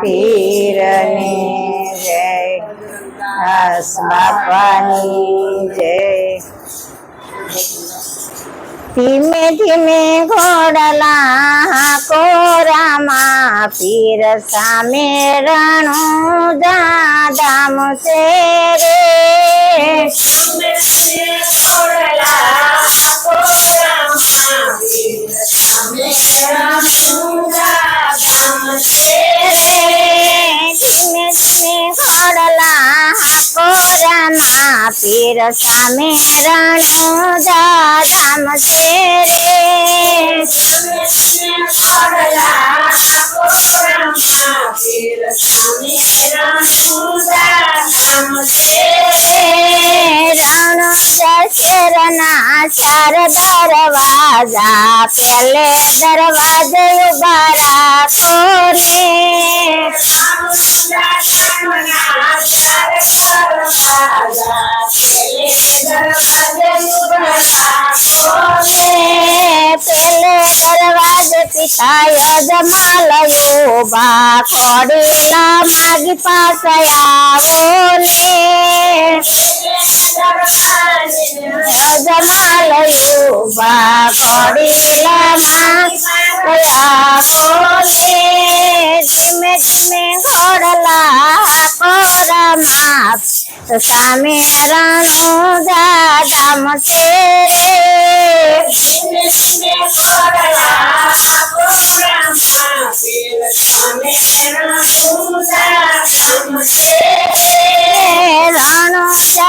પીરની જય દાસ બાપાની જય ધીમે ધીમે ઘોડલા કોરામાં પીર સામે રણું દાદામ છે રે ધીમે કોરામાં પીર સામે રણું દાદામ છે રે રણ દશેરના ચાર દરવાજા પેલે દરવાજે ઊભા રાખો રે પેલે દરવાજે માલયો બા ખોડીલા માગી પાસે આવો ને. જમાલયો બા ખોડીલા માગી આવો ને. ધીમે ધીમે ઘોડલા કોરામાં સામે રણું દાદામ છે રે રણો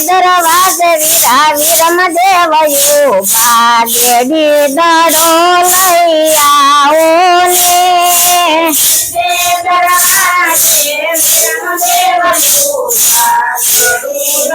દરવાજે વીરા વિરમ દેવયું બાગેડી દડો લઈ આવો ને ધીમે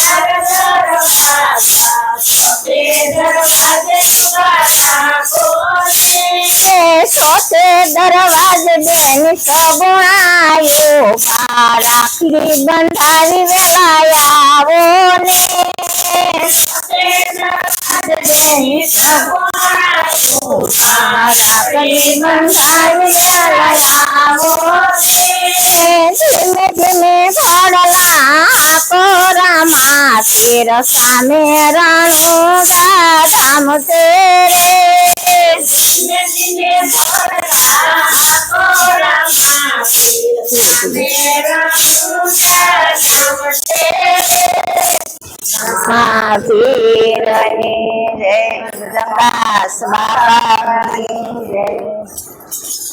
સોતે દરવાજે બેન સગુણાયો બા રાખડી બંધાવી વેલાય આવો ને રાખડી બંધાવી વેલાય આવો ને કોરામાં પીર સામે રણું દાદામ છે રે મહાવીરની જય જગદાસ બાપાની જય.